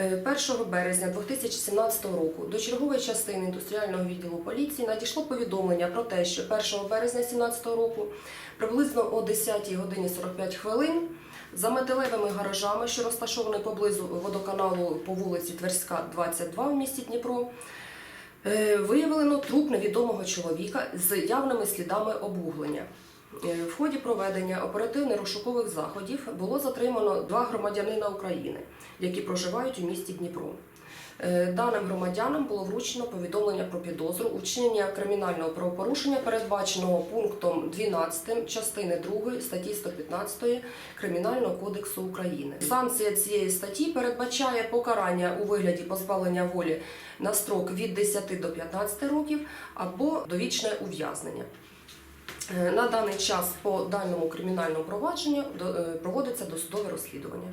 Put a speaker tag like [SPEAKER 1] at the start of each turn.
[SPEAKER 1] Е, 1 березня 2017 року до чергової частини індустріального відділу поліції надійшло повідомлення про те, що 1 березня 2017 року приблизно о 10 годині 45 хвилин за металевими гаражами, що розташовані поблизу водоканалу по вулиці Тверська, 22 в місті Дніпро, е, виявлено труп невідомого чоловіка з явними слідами обуглення. Е, В ході проведення оперативно-розшукових заходів було затримано два громадянина України, які проживають у місті Дніпро. Е, Даним громадянам було вручено повідомлення про підозру у вчинення кримінального правопорушення, передбаченого пунктом 12 частини 2 статті 115 Кримінального кодексу України. Санкція цієї статті передбачає покарання у вигляді позбавлення волі на строк від 10 до 15 років або довічне ув'язнення. Е, На даний час по даному кримінальному провадженню е, проводиться досудове розслідування.